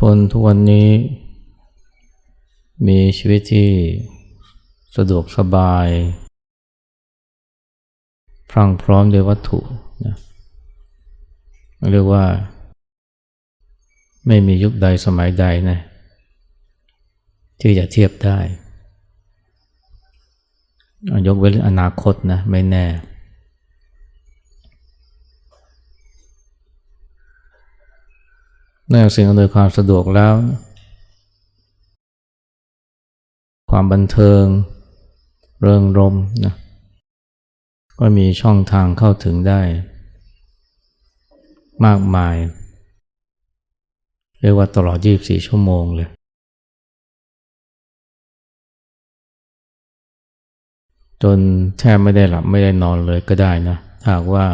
คนทุกวันนี้ มีชีวิตที่สะดวกสบาย พรั่งพร้อมด้วยวัตถุนะเรียกว่า ไม่มียุคใดสมัยใดนะที่จะเทียบได้ ยกเว้นอนาคตนะ ไม่แน่ นอกจากสิ่งอำนวยความสะดวกแล้ว ความบันเทิง เริงรมนะก็มีช่องทางเข้าถึงได้ มากมาย เรียกว่าตลอด 24 ชั่วโมงเลย จนแทบไม่ได้หลับไม่ได้นอนเลยก็ได้นะถ้าหากว่า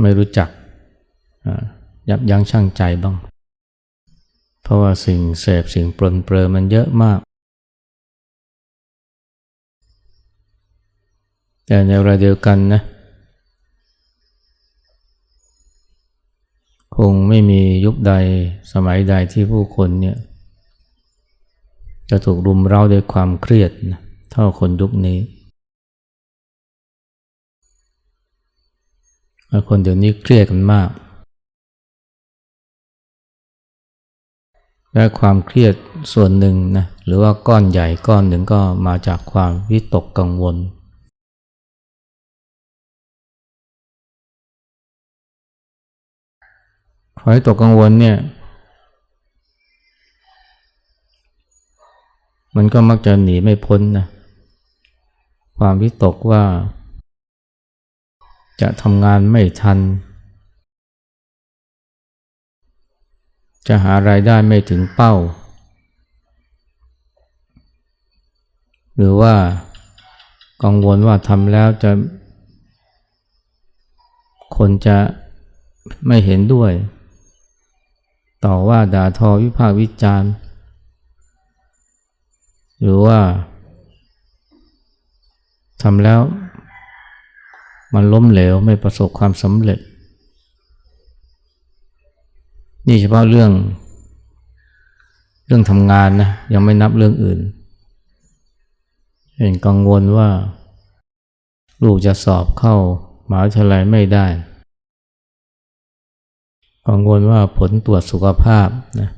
ไม่รู้จัก ยับยั้งชั่งใจบ้าง เพราะว่าสิ่งเสพสิ่งปลนเปลือมันเยอะมาก แต่ในเวลาเดียวกันนะคงไม่มียุคใดสมัยใดที่ผู้คนเนี่ยจะถูกรุมเร้าด้วยความเครียดนะเท่าคนยุคนี้ คนเดี๋ยวนี้เครียดกันมาก และความเครียดส่วนหนึ่งนะหรือว่าก้อนใหญ่ก้อนหนึ่งก็มาจากความวิตกกังวล ความวิตกกังวลเนี่ยมันก็มักจะหนีไม่พ้นนะความวิตกว่า จะทำงานไม่ทัน จะหารายได้ไม่ถึงเป้า หรือว่ากังวลว่าทำแล้วจะ คนจะไม่เห็นด้วย ต่อว่าด่าทอวิพากษ์วิจารณ์ หรือว่าทำแล้วมันล้มเหลวไม่ประสบความสำเร็จ นี่เฉพาะเรื่อง เรื่องทำงานนะยังไม่นับเรื่องอื่น เห็นกังวลว่า ลูกจะสอบเข้ามหาวิทยาลัยไม่ได้ กังวลว่าผลตรวจสุขภาพนะ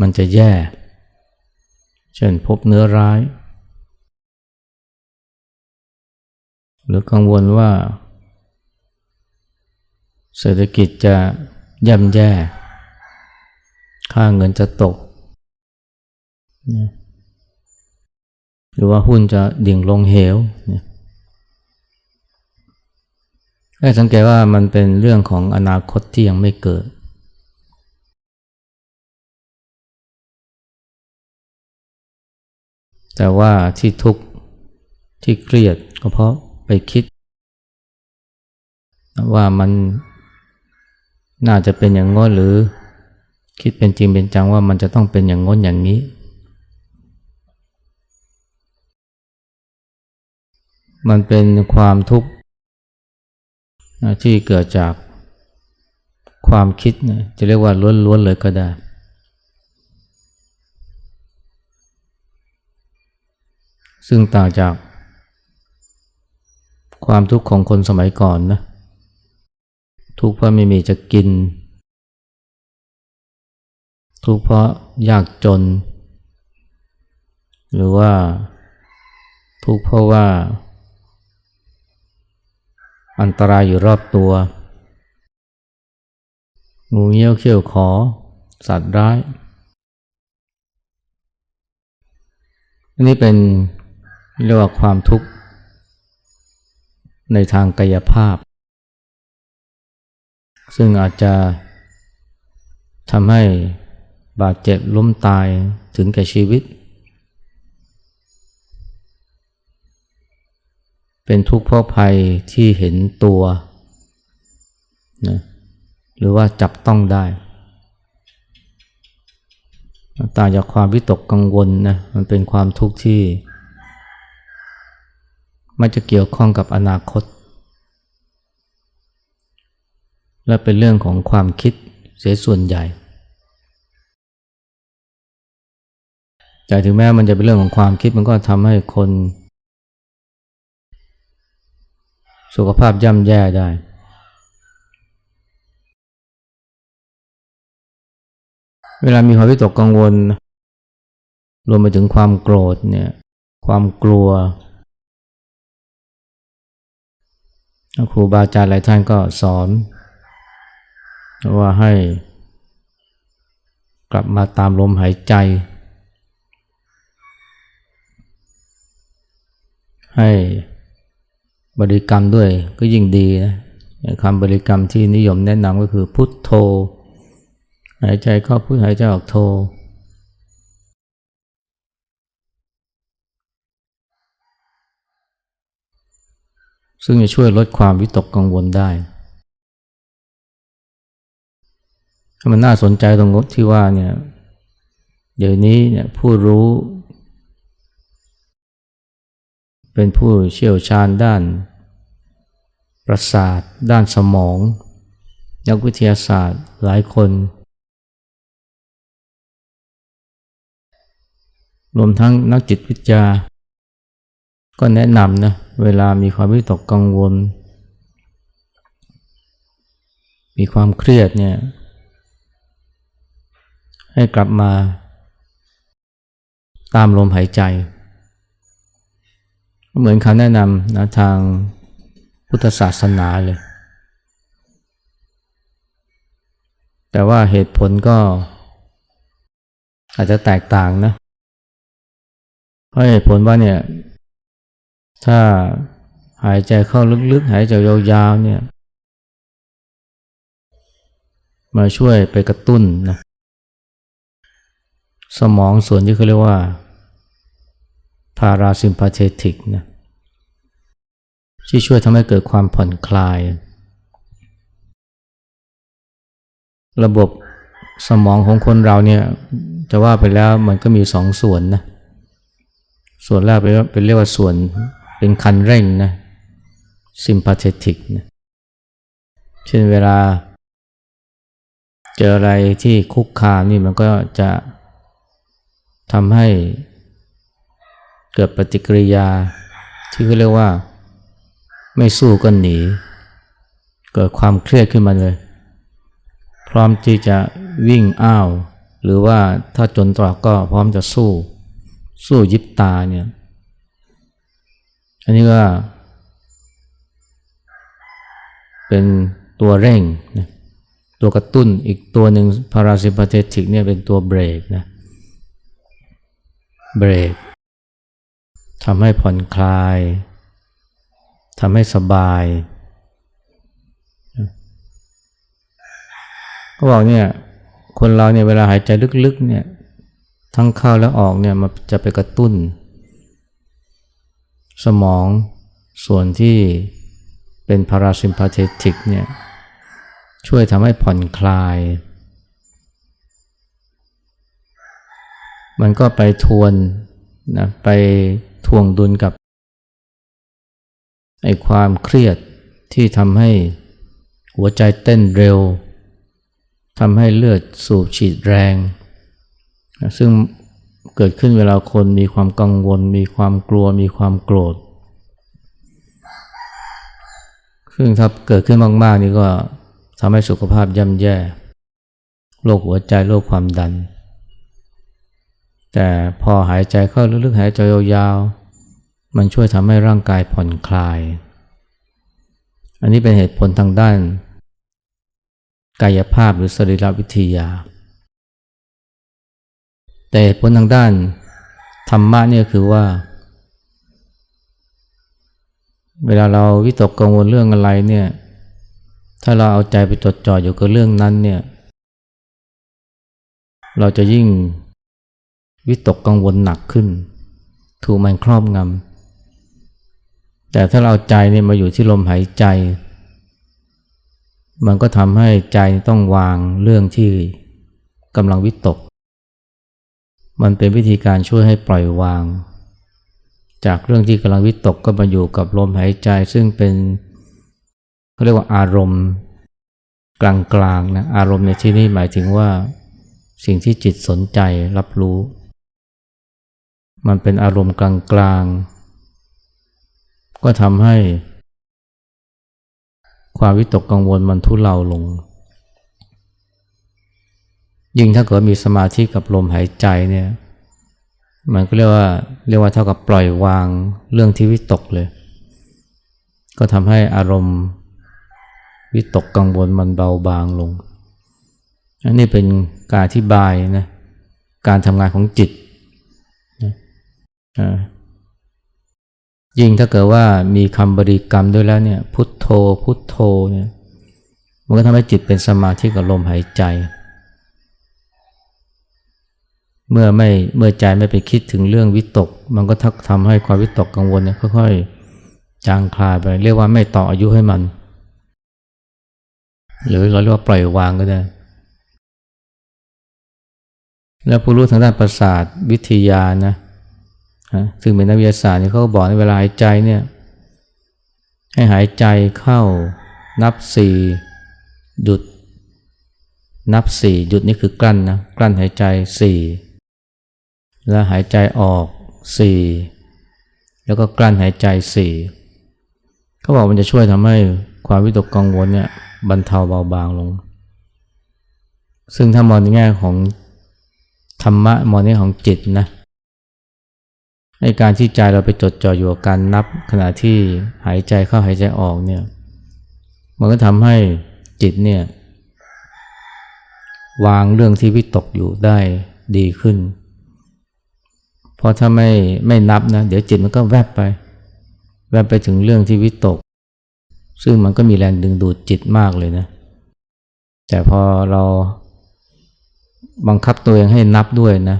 มันจะแย่ เช่นพบเนื้อร้าย หรือกังวลว่า เศรษฐกิจจะย่ำแย่ ค่าเงินจะตก หรือว่าหุ้นจะดิ่งลงเหวให้สังเกตว่ามันเป็นเรื่องของอนาคตที่ยังไม่เกิด แต่ว่าที่ทุกข์ที่เครียดก็เพราะไปคิด ว่ามัน น่าจะเป็นอย่างง้นหรือ คิดเป็นจริงเป็นจังว่ามันจะต้องเป็นอย่างง้นอย่างนี้ มันเป็นความทุกข์ที่เกิดจากความคิดนะจะเรียกว่าล้วนๆเลยก็ได้ ซึ่งต่างจากความทุกข์ของคนสมัยก่อนนะ ทุกข์เพราะไม่มีจะกิน ทุกข์เพราะยากจน หรือว่าทุกข์เพราะว่า อันตรายอยู่รอบตัว งูเงี้ยวเขี้ยวขอ สัตว์ร้าย อันนี้เป็นเรียกว่าความทุกข์ในทางกายภาพ ซึ่งอาจจะทำให้บาดเจ็บล้มตายถึงแก่ชีวิต เป็นทุกข์เพราะภัยที่เห็นตัวนะหรือว่าจับต้องได้ต่างจากความวิตกกังวลนะมันเป็นความทุกข์ที่ไม่จะเกี่ยวข้องกับอนาคต และเป็นเรื่องของความคิดเสียส่วนใหญ่ แต่ถึงแม้มันจะเป็นเรื่องของความคิดมันก็ทำให้คน สุขภาพย่ำแย่ได้ เวลามีความวิตกกังวล รวมไปถึงความโกรธเนี่ย ความกลัวครูบาอาจารย์หลายท่านก็สอน ว่าให้กลับมาตามลมหายใจ ให้บริกรรมด้วยก็ยิ่งดีนะคำบริกรรมที่นิยมแนะนำก็คือพุทโธ หายใจเข้าพุทหายใจออกโธซึ่งจะช่วยลดความวิตกกังวลได้ มันน่าสนใจตรงที่ว่าเนี่ยเดี๋ยวนี้เนี่ยผู้รู้ เป็นผู้เชี่ยวชาญด้าน ประสาท ด้านสมอง นักวิทยาศาสตร์หลายคน รวมทั้งนักจิตวิทยา ก็แนะนำนะเวลามีความวิตกกังวล มีความเครียดเนี่ย ให้กลับมา ตามลมหายใจ เหมือนคำแนะนำนะทางพุทธศาสนาเลย แต่ว่าเหตุผลก็อาจจะแตกต่างนะ เพราะเหตุผลว่าเนี่ย ถ้าหายใจเข้าลึกๆ หายใจยาวๆเนี่ย มาช่วยไปกระตุ้นนะ สมองส่วนที่เขาเรียกว่าพาราซิมพาเทติกนะที่ช่วยทำให้เกิดความผ่อนคลาย ระบบสมองของคนเราเนี่ยจะว่าไปแล้วมันก็มีสองส่วนนะส่วนแรกเป็นเป็นเรียกว่าส่วนเป็นคันเร่งนะซิมพาเทติกนะเช่นเวลา เจออะไรที่คุกคามนี่มันก็จะ ทำให้เกิดปฏิกิริยาที่เขาเรียกว่าไม่สู้ก็หนี เกิดความเครียดขึ้นมาเลย พร้อมที่จะวิ่งอ้าว หรือว่าถ้าจนตรอกก็พร้อมจะสู้ สู้ยิบตาเนี่ยอันนี้ก็เป็นตัวเร่งนะตัวกระตุ้นอีกตัวหนึ่งพาราซิมพาเทติกเนี่ยเป็นตัวเบรกนะ เบรกทำให้ผ่อนคลายทำให้สบายก็บอกเนี่ยคนเราเนี่ยเวลาหายใจลึกๆเนี่ยทั้งเข้าและออกเนี่ยมันจะไปกระตุ้น สมองส่วนที่เป็นพาราซิมพาเทติกเนี่ยช่วยทำให้ผ่อนคลาย มันก็ไปทวนนะไปทวงดุลกับไอความเครียดที่ทำให้หัวใจเต้นเร็วทำให้เลือดสูบฉีดแรง ซึ่งเกิดขึ้นเวลาคนมีความกังวล มีความกลัว มีความโกรธ ซึ่งถ้าเกิดขึ้นมาก ๆ นี่ก็ทำให้สุขภาพย่ำแย่ โรคหัวใจ โรคความดัน แต่พอหายใจเข้าลึกๆหายใจยาวๆ มันช่วยทำให้ร่างกายผ่อนคลาย อันนี้เป็นเหตุผลทางด้าน กายภาพหรือสรีรวิทยา แต่เหตุผลทางด้านธรรมะเนี่ยคือว่า เวลาเราวิตกกังวลเรื่องอะไรเนี่ย ถ้าเราเอาใจไปจดจ่ออยู่กับเรื่องนั้นเนี่ย เราจะยิ่ง วิตกกังวลหนักขึ้น ถูกมันครอบงำแต่ถ้าเราใจเนี่ยมาอยู่ที่ลมหายใจ มันก็ทำให้ใจต้องวางเรื่องที่กำลังวิตก มันเป็นวิธีการช่วยให้ปล่อยวาง จากเรื่องที่กำลังวิตกก็มาอยู่กับลมหายใจซึ่งเป็นเขาเรียกว่าอารมณ์กลางๆนะอารมณ์ในที่นี้หมายถึงว่าสิ่งที่จิตสนใจรับรู้ มันเป็นอารมณ์กลางๆ ก็ทำให้ ความวิตกกังวลมันทุเลาลง ยิ่งถ้าเกิดมีสมาธิกับลมหายใจเนี่ย มันก็เรียกว่าเรียกว่าเท่ากับปล่อยวางเรื่องที่วิตกเลย ก็ทำให้อารมณ์วิตกกังวลมันเบาบางลงอันนี้เป็นการอธิบายนะการทำงานของจิต ยิ่งถ้าเกิดว่ามีคำบริกรรมด้วยแล้วเนี่ย พุทโธ พุทโธเนี่ย มันก็ทำให้จิตเป็นสมาธิกับลมหายใจ เมื่อไม่เมื่อใจไม่ไปคิดถึงเรื่องวิตก มันก็ทักทำให้ความวิตกกังวลเนี่ยค่อยๆจางคลายไป เรียกว่าไม่ต่ออายุให้มัน หรือเราเรียกว่าปล่อยวางก็ได้แล้วผู้รู้ทางด้านประสาทวิทยานะ ฮะซึ่งเป็นนักวิทยาศาสตร์เนี่ยเขาบอกในเวลาหายใจเนี่ยให้หายใจเข้านับสี่หยุด นับสี่หยุดนี่คือกลั้นนะกลั้นหายใจสี่แล้วหายใจออกสี่แล้วก็กลั้นหายใจสี่เขาบอกมันจะช่วยทำให้ความวิตกกังวลเนี่ยบรรเทาเบาบางลง ซึ่งถ้ามองในแง่ของธรรมะมองในแง่ของจิตนะ ในการที่ใจเราไปจดจ่ออยู่กับการนับขณะที่หายใจเข้าหายใจออกเนี่ย มันก็ทำให้จิตเนี่ยวางเรื่องที่วิตกอยู่ได้ดีขึ้น เพราะถ้าไม่ไม่นับนะ เดี๋ยวจิตมันก็แวบไป แวบไปถึงเรื่องที่วิตก ซึ่งมันก็มีแรงดึงดูดจิตมากเลยนะ แต่พอเราบังคับตัวเองให้นับด้วยนะ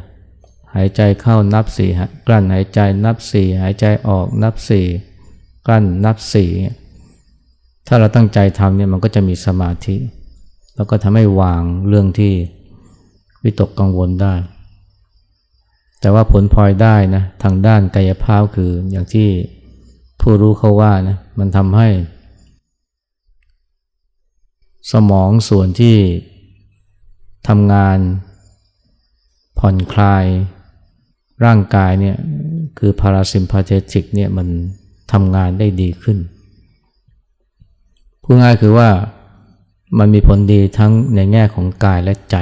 หายใจเข้านับสี่กลั้นหายใจนับสี่หายใจออกนับสี่กลั้นนับสี่ถ้าเราตั้งใจทำเนี่ยมันก็จะมีสมาธิ แล้วก็ทำให้วางเรื่องที่วิตกกังวลได้ แต่ว่าผลพลอยได้นะทางด้านกายภาพคืออย่างที่ผู้รู้เขาว่านะมันทำให้ สมองส่วนที่ทำงานผ่อนคลาย ร่างกายเนี่ยคือพาราซิมพาเทติกเนี่ยมันทำงานได้ดีขึ้นพูดง่ายคือว่ามันมีผลดีทั้งในแง่ของกายและใจ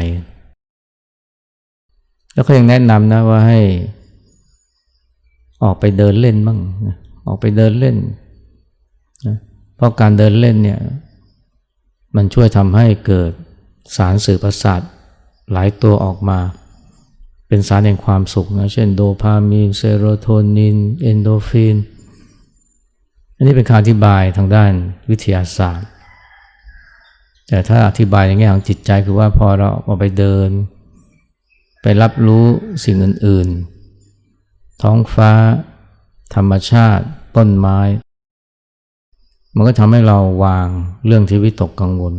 แล้วก็ยังแนะนำนะว่าให้ ออกไปเดินเล่นบ้างออกไปเดินเล่นนะเพราะการเดินเล่นเนี่ยมันช่วยทำให้เกิดสารสื่อประสาทหลายตัวออกมา เป็นสารแห่งความสุขนะ เช่นโดพามีน เซโรโทนิน เอนโดฟิน อันนี้เป็นคำอธิบายทางด้านวิทยาศาสตร์ แต่ถ้าอธิบายในแง่ของจิตใจคือว่าพอเราออกไปเดิน ไปรับรู้สิ่งอื่น ๆ ท้องฟ้า ธรรมชาติ ต้นไม้ มันก็ทำให้เราวางเรื่องที่วิตกกังวล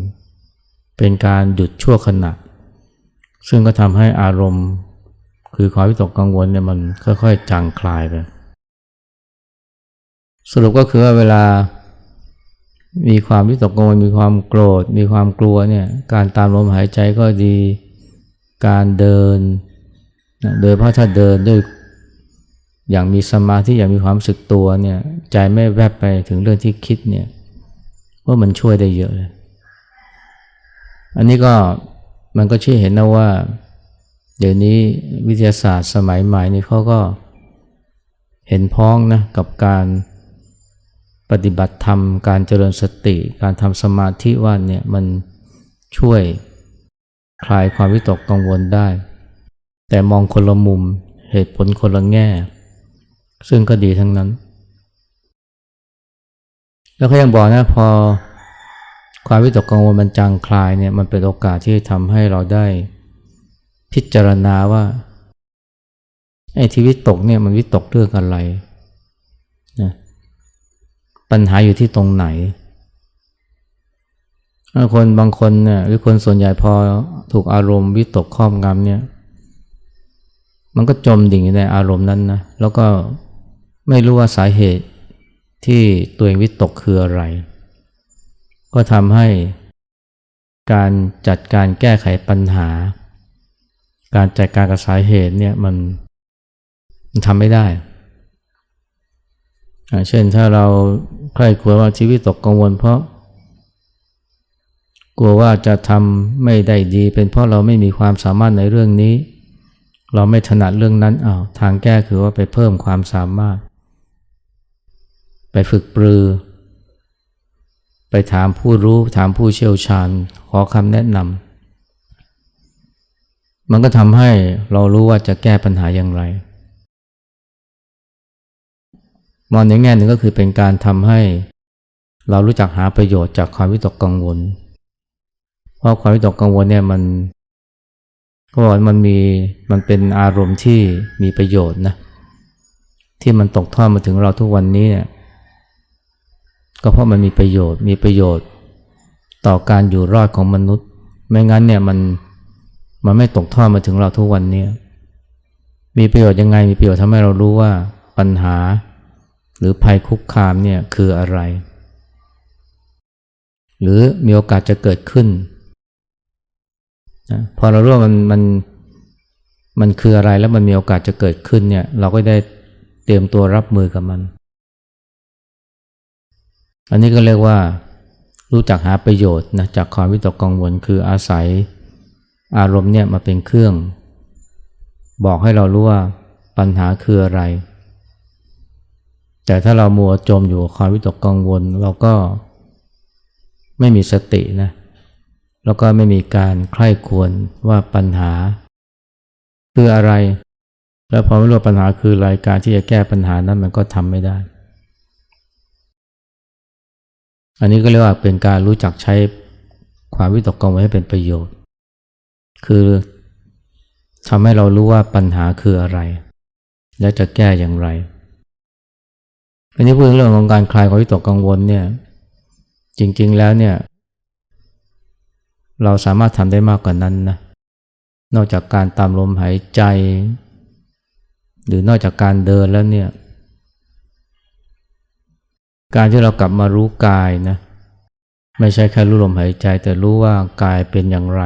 เป็นการหยุดชั่วขณะซึ่งก็ทำให้อารมณ์ คือความวิตกกังวลเนี่ยมันค่อยๆจางคลายไป สรุปก็คือว่าเวลา มีความวิตกกังวลมีความโกรธ มีความกลัวเนี่ยการตามลมหายใจก็ดี การเดินนะโดยเพราะถ้าเดินด้วยอย่างมีสมาธิอย่างมีความสึกตัวเนี่ยใจไม่แวบไปถึงเรื่องที่คิดเนี่ยว่ามันช่วยได้เยอะเลย อันนี้ก็มันก็ชี้เห็นนะว่า เดี๋ยวนี้วิทยาศาสตร์สมัยใหม่นี่เขาก็เห็นพ้องนะกับการปฏิบัติธรรม การเจริญสติ การทำสมาธิว่าเนี่ยมันช่วยคลายความวิตกกังวลได้ แต่มองคนละมุมเหตุผลคนละแง่ ซึ่งก็ดีทั้งนั้น แล้วก็ยังบอกนะพอความวิตกกังวลมันจางคลายเนี่ยมันเป็นโอกาสที่ทำให้เราได้ พิจารณาว่าไอ้ที่วิตกเนี่ยมันวิตกเรื่องอะไรนะปัญหาอยู่ที่ตรงไหน คนบางคนเนี่ยหรือคนส่วนใหญ่พอถูกอารมณ์วิตกครอบงำเนี่ย มันก็จมดิ่งอยู่ในอารมณ์นั้นนะแล้วก็ไม่รู้ว่าสาเหตุที่ตัวเองวิตกคืออะไร ก็ทำให้การจัดการแก้ไขปัญหา การจัดการกับสาเหตุเนี่ยมันมันทำไม่ได้ เช่นถ้าเราใครกลัวว่าชีวิตตกกังวลเพราะ กลัวว่าจะทำไม่ได้ดี เป็นเพราะเราไม่มีความสามารถในเรื่องนี้ เราไม่ถนัดเรื่องนั้นอ้าวทางแก้คือว่าไปเพิ่มความสามารถ ไปฝึกปรือ ไปถามผู้รู้ถามผู้เชี่ยวชาญ ขอคำแนะนำ มันก็ทำให้เรารู้ว่าจะแก้ปัญหาอย่างไร มองในแง่หนึ่งก็คือเป็นการทำให้เรารู้จักหาประโยชน์จากความวิตกกังวล เพราะความวิตกกังวลเนี่ยมันก็บอกว่ามันมีมันเป็นอารมณ์ที่มีประโยชน์นะที่มันตกทอดมาถึงเราทุกวันนี้เนี่ยก็เพราะมันมีประโยชน์มีประโยชน์ต่อการอยู่รอดของมนุษย์ ไม่งั้นเนี่ยมัน มันไม่ตกทอดมาถึงเราทุกวันนี้มีประโยชน์ยังไงมีประโยชน์ทำให้เรารู้ว่าปัญหา หรือภัยคุกคามเนี่ยคืออะไร หรือมีโอกาสจะเกิดขึ้นนะพอเรารู้ว่ามันมันมันคืออะไรแล้วมันมีโอกาสจะเกิดขึ้นเนี่ยเราก็ได้เตรียมตัวรับมือกับมัน อันนี้ก็เรียกว่ารู้จักหาประโยชน์นะจากความวิตกกังวลคืออาศัย อารมณ์เนี่ยมาเป็นเครื่อง บอกให้เรารู้ว่าปัญหาคืออะไร แต่ถ้าเรามัวจมอยู่กับความวิตกกังวล เราก็ไม่มีสตินะแล้วก็ไม่มีการใคร่ควรว่าปัญหา คืออะไร แล้วพอไม่รู้ปัญหาคือรายการที่จะแก้ปัญหานั้นมันก็ทำไม่ได้ อันนี้ก็เรียกว่าเป็นการรู้จักใช้ความวิตกกังวลให้เป็นประโยชน์ คือทำให้เรารู้ว่าปัญหาคืออะไร และจะแก้อย่างไร อันนี้พูดเรื่องของการคลายความวิตกกังวลเนี่ยจริงๆแล้วเนี่ยเราสามารถทำได้มากกว่านั้นนะนอกจากการตามลมหายใจ หรือนอกจากการเดินแล้วเนี่ยการที่เรากลับมารู้กายนะไม่ใช่แค่รู้ลมหายใจแต่รู้ว่ากายเป็นอย่างไร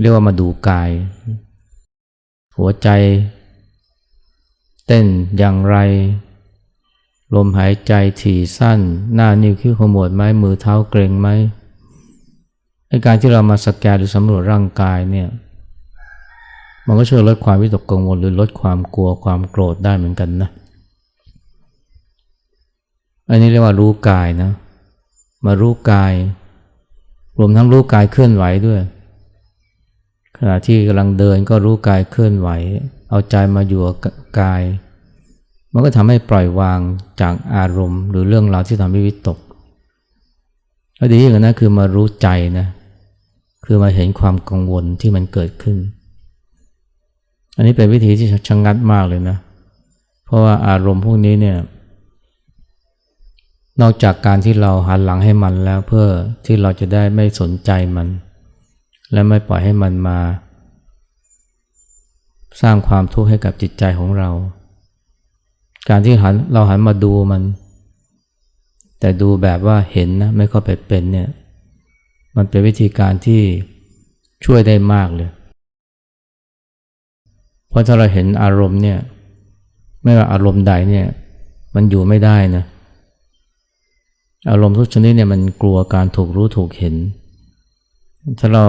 เรียกว่ามาดูกาย หัวใจ เต้นอย่างไร ลมหายใจถี่สั้น หน้านิ้วคิ้วขมวดไหมมือเท้าเกร็งไหมในการที่เรามาสแกนหรือสำรวจร่างกายเนี่ยมันก็ช่วยลดความวิตกกังวลหรือลดความกลัวความโกรธได้เหมือนกันนะอันนี้เรียกว่ารู้กายนะ มารู้กาย รวมทั้งรู้กายเคลื่อนไหวด้วย ขณะที่กำลังเดินก็รู้กายเคลื่อนไหว เอาใจมาอยู่กับกาย มันก็ทำให้ปล่อยวางจากอารมณ์ หรือเรื่องราวที่ทำให้วิตกแล้วดีอย่างนั้นคือมารู้ใจนะคือมาเห็นความกังวลที่มันเกิดขึ้น อันนี้เป็นวิธีที่ชะงงัดมากเลยนะ เพราะว่าอารมณ์พวกนี้เนี่ยนอกจากการที่เราหันหลังให้มันแล้วเพื่อที่เราจะได้ไม่สนใจมัน และไม่ปล่อยให้มันมา สร้างความทุกข์ให้กับจิตใจของเรา การที่หันเราหันมาดูมัน แต่ดูแบบว่าเห็นนะไม่เข้าไปเป็นเนี่ยมันเป็นวิธีการที่ช่วยได้มากเลย เพราะถ้าเราเห็นอารมณ์เนี่ยไม่ว่าอารมณ์ใดเนี่ยมันอยู่ไม่ได้นะ อารมณ์ทุกชนิดเนี่ยมันกลัวการถูกรู้ถูกเห็น ถ้าเรา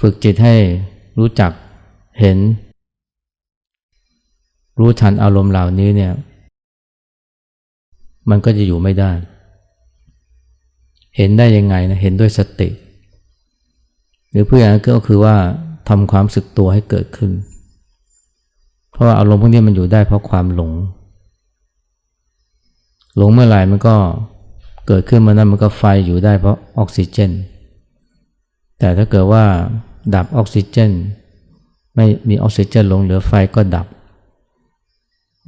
ฝึกจิตให้รู้จักเห็น รู้ทันอารมณ์เหล่านี้เนี่ย มันก็จะอยู่ไม่ได้ เห็นได้ยังไงนะเห็นด้วยสติ หรือเพื่อนก็คือว่าทำความสึกตัวให้เกิดขึ้น เพราะว่าอารมณ์พวกนี้มันอยู่ได้เพราะความหลง หลงเมื่อไหร่มันก็ เกิดขึ้นมานั้นมันก็ไฟอยู่ได้เพราะออกซิเจน แต่ถ้าเกิดว่าดับออกซิเจน ไม่มีออกซิเจนลงเหลือไฟก็ดับ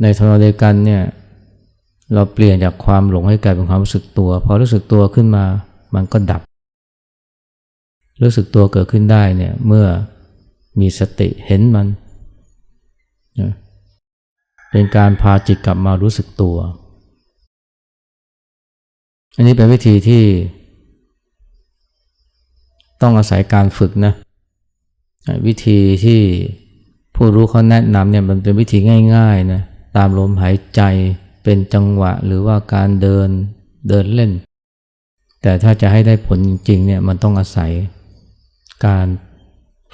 ในทางเดียวกันเนี่ยเราเปลี่ยนจากความหลงให้กลายเป็นความรู้สึกตัว พอรู้สึกตัวขึ้นมามันก็ดับ รู้สึกตัวเกิดขึ้นได้เนี่ยเมื่อมีสติเห็นมัน เป็นการพาจิตกลับมารู้สึกตัว อันนี้เป็นวิธีที่ ต้องอาศัยการฝึกนะ วิธีที่ผู้รู้เขาแนะนำเนี่ยมันเป็นวิธีง่ายๆนะตามลมหายใจเป็นจังหวะหรือว่าการเดินเดินเล่น แต่ถ้าจะให้ได้ผลจริงๆเนี่ยมันต้องอาศัยการ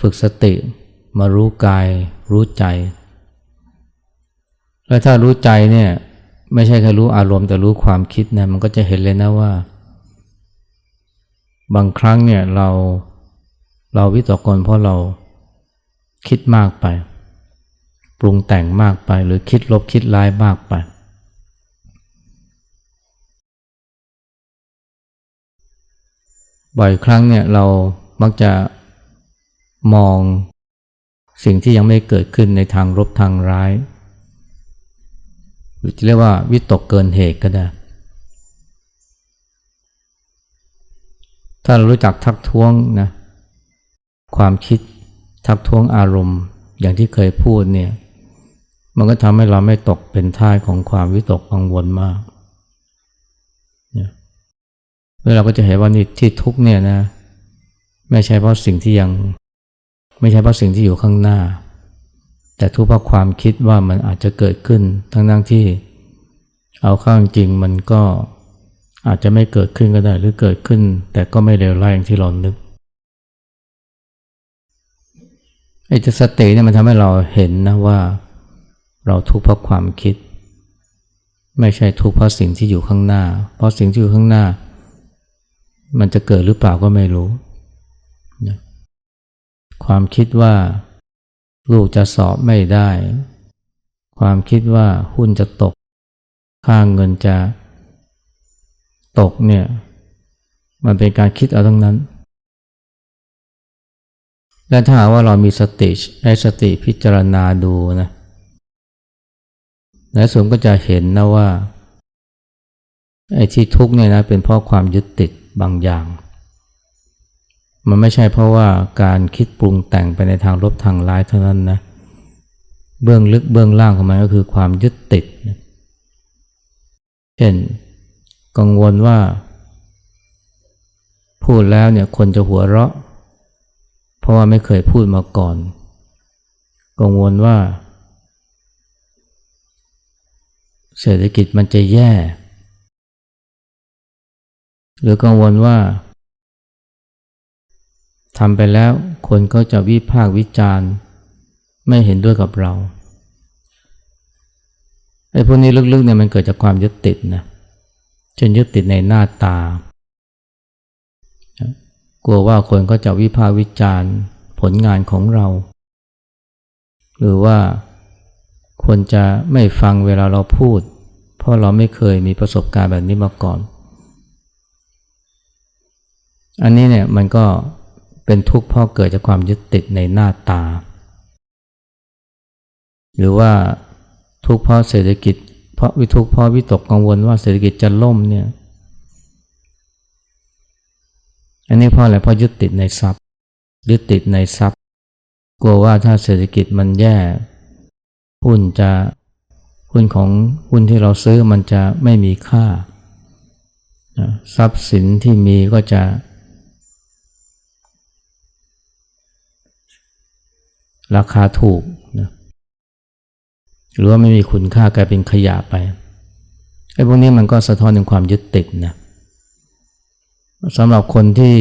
ฝึกสติมารู้กายรู้ใจ แล้วถ้ารู้ใจเนี่ย ไม่ใช่แค่รู้อารมณ์แต่รู้ความคิดนะมันก็จะเห็นเลยนะว่า บางครั้งเนี่ยเราเราวิตกกังวลเพราะเราคิดมากไป ปรุงแต่งมากไปหรือคิดลบคิดร้ายมากไป บ่อยครั้งเนี่ยเรามักจะมองสิ่งที่ยังไม่เกิดขึ้นในทางลบทางร้าย หรือจะเรียกว่าวิตกเกินเหตุก็ได้ ถ้าเรารู้จักทักท้วงนะความคิดทักท้วงอารมณ์อย่างที่เคยพูดเนี่ยมันก็ทำให้เราไม่ตกเป็นท่ายของความวิตกกังวลมากเนี่ยแล้วเราก็จะเห็นว่านี่ที่ทุกเนี่ยนะ ไม่ใช่เพราะสิ่งที่ยัง ไม่ใช่เพราะสิ่งที่อยู่ข้างหน้า แต่ทุกเพราะความคิดว่ามันอาจจะเกิดขึ้น ทั้งนั้งที่เอาข้างจริงมันก็อาจจะไม่เกิดขึ้นก็ได้หรือเกิดขึ้น แต่ก็ไม่เลวร้ายอย่างที่เรานึกไอ้สติเนี่ยมันทำให้เราเห็นนะว่า เราทุกข์เพราะความคิด ไม่ใช่ทุกข์เพราะสิ่งที่อยู่ข้างหน้า เพราะสิ่งที่อยู่ข้างหน้า มันจะเกิดหรือเปล่าก็ไม่รู้นะความคิดว่า ลูกจะสอบไม่ได้ ความคิดว่าหุ้นจะตก ค่าเงินจะตกเนี่ย มันเป็นการคิดเอาทั้งนั้น และถ้าหากว่าเรามีสติให้สติพิจารณาดูนะ และสมก็จะเห็นนะว่าไอ้ที่ทุกข์เนี่ยนะเป็นเพราะความยึดติดบางอย่าง มันไม่ใช่เพราะว่าการคิดปรุงแต่งไปในทางลบทางร้ายเท่านั้นนะ เบื้องลึกเบื้องล่างของมันก็คือความยึดติด เช่น กังวลว่า พูดแล้วเนี่ยคนจะหัวเราะ เพราะว่าไม่เคยพูดมาก่อน กังวลว่า เศรษฐกิจมันจะแย่ หรือกังวลว่า ทำไปแล้วคนก็จะวิพากษ์วิจารณ์ ไม่เห็นด้วยกับเราไอ้พวกนี้ลึกๆเนี่ยมันเกิดจากความยึดติดนะจนยึดติดในหน้าตา กลัวว่าคนก็จะวิพากษ์วิจารณ์ ผลงานของเรา หรือว่าคนจะไม่ฟังเวลาเราพูด เพราะเราไม่เคยมีประสบการณ์แบบนี้มาก่อน อันนี้เนี่ยมันก็ เป็นทุกข์เพราะเกิดจากความยึดติดในหน้าตา หรือว่าทุกข์เพราะเศรษฐกิจ เพราะวิทุกข์เพราะวิตกกังวลว่าเศรษฐกิจจะล่มเนี่ย อันนี้เพราะอะไรเพราะยึดติดในทรัพย์ ยึดติดในทรัพย์ กลัวว่าถ้าเศรษฐกิจมันแย่หุ้นจะหุ้นของหุ้นที่เราซื้อมันจะไม่มีค่า ทรัพย์สินที่มีก็จะ ราคาถูกนะหรือว่าไม่มีคุณค่ากลายเป็นขยะไปไอ้พวกนี้มันก็สะท้อนถึงความยึดติดนะสำหรับคนที่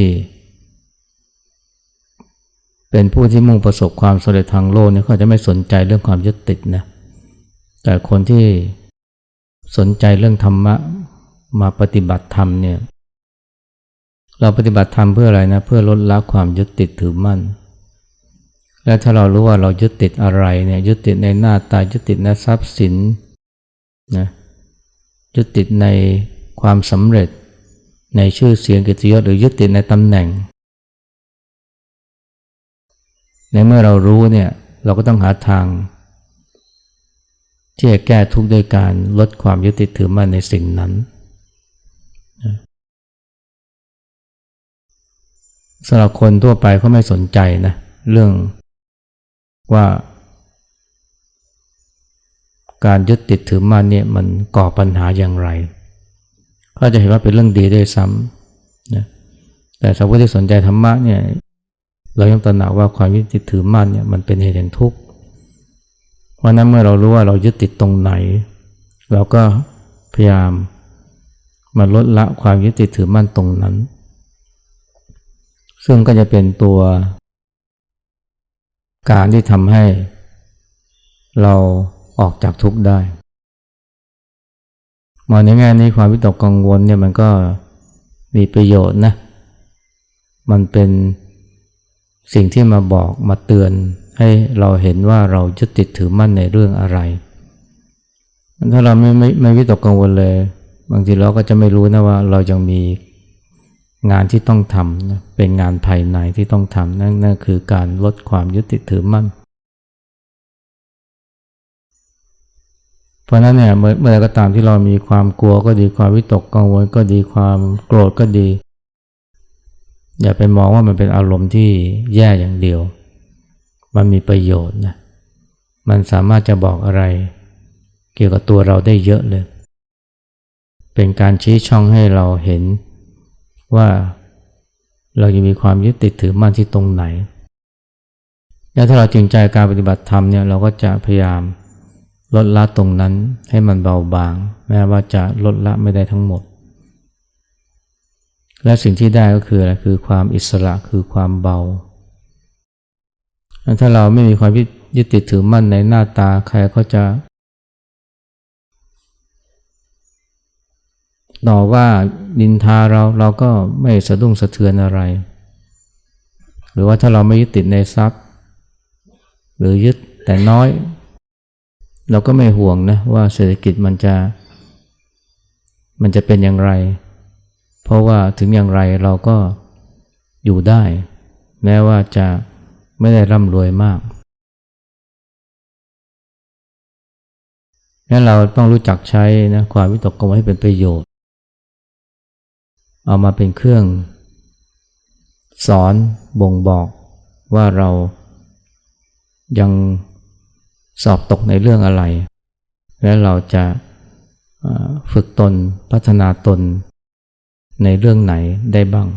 เป็นผู้ที่มุ่งประสบความสำเร็จทางโลกเนี่ยเขาจะไม่สนใจเรื่องความยึดติดนะแต่คนที่สนใจเรื่องธรรมะมาปฏิบัติธรรมเนี่ยเราปฏิบัติธรรมเพื่ออะไรนะ เพื่อลดละความยึดติดถือมั่น และถ้าเรารู้ว่าเรายึดติดอะไรเนี่ยยึดติดในหน้าตายึดติดในทรัพย์สินนะยึดติดในความสำเร็จ ในชื่อเสียงกิจยศหรือยึดติดในตำแหน่ง ในเมื่อเรารู้เนี่ยเราก็ต้องหาทาง ที่จะแก้ทุกข์ด้วยการลดความยึดติดถือมั่นในสิ่งนั้นสำหรับคนทั่วไปเขาไม่สนใจนะเรื่อง ว่า การยึดติดถือมั่นเนี่ยมันก่อปัญหาอย่างไร ก็จะเห็นว่าเป็นเรื่องดีด้วยซ้ำนะแต่สาวกที่สนใจธรรมะเนี่ยเรายังตระหนักว่าความยึดติดถือมั่นเนี่ยมันเป็นเหตุแห่งทุกข์เพราะนั้นเมื่อเรารู้ว่าเรายึดติดตรงไหน เราก็พยายามมาลดละความยึดติดถือมั่นตรงนั้น ซึ่งก็จะเป็นตัว การที่ทำให้เราออกจากทุกข์ได้มองในแง่นี้ความวิตกกังวลเนี่ยมันก็มีประโยชน์นะ มันเป็นสิ่งที่มาบอกมาเตือนให้เราเห็นว่าเรายึดติดถือมั่นในเรื่องอะไร ถ้าเราไม่ไม่ไม่วิตกกังวลเลย บางทีเราก็จะไม่รู้นะว่าเรายังมี งานที่ต้องทำนะเป็นงานภายในที่ต้องทำนั่นนั่นคือการลดความยึดติดถือมั่น เพราะนั้นเนี่ยเมื่อเมื่อไรก็ตามที่เรามีความกลัวก็ดีความวิตกกังวลก็ดีความโกรธก็ดี อย่าไปมองว่ามันเป็นอารมณ์ที่แย่อย่างเดียว มันมีประโยชน์นะมันสามารถจะบอกอะไร เกี่ยวกับตัวเราได้เยอะเลย เป็นการชี้ช่องให้เราเห็น เรายังมีความยึดติดถือมั่นที่ตรงไหน และถ้าเราจริงใจการปฏิบัติธรรมเนี่ยเราก็จะพยายามลดละตรงนั้นให้มันเบาบาง แม้ว่าจะลดละไม่ได้ทั้งหมด และสิ่งที่ได้ก็คืออะไรคือความอิสระคือความเบา ถ้าเราไม่มีความยึดติดถือมั่นในหน้าตาใครก็จะต่อว่า ดินทาเราเราก็ไม่สะดุ้งสะเทือนอะไร หรือว่าถ้าเราไม่ยึดติดในทรัพย์ หรือยึดแต่น้อย เราก็ไม่ห่วงนะว่าเศรษฐกิจมันจะ มันจะเป็นอย่างไร เพราะว่าถึงอย่างไรเราก็อยู่ได้ แม้ว่าจะไม่ได้ร่ำรวยมากงั้นเราต้องรู้จักใช้นะความวิตกกังวลให้เป็นประโยชน์ เอามาเป็นเครื่อง สอนบ่งบอกว่าเรายังสอบตกในเรื่องอะไร และเราจะฝึกตนพัฒนาตนในเรื่องไหนได้บ้าง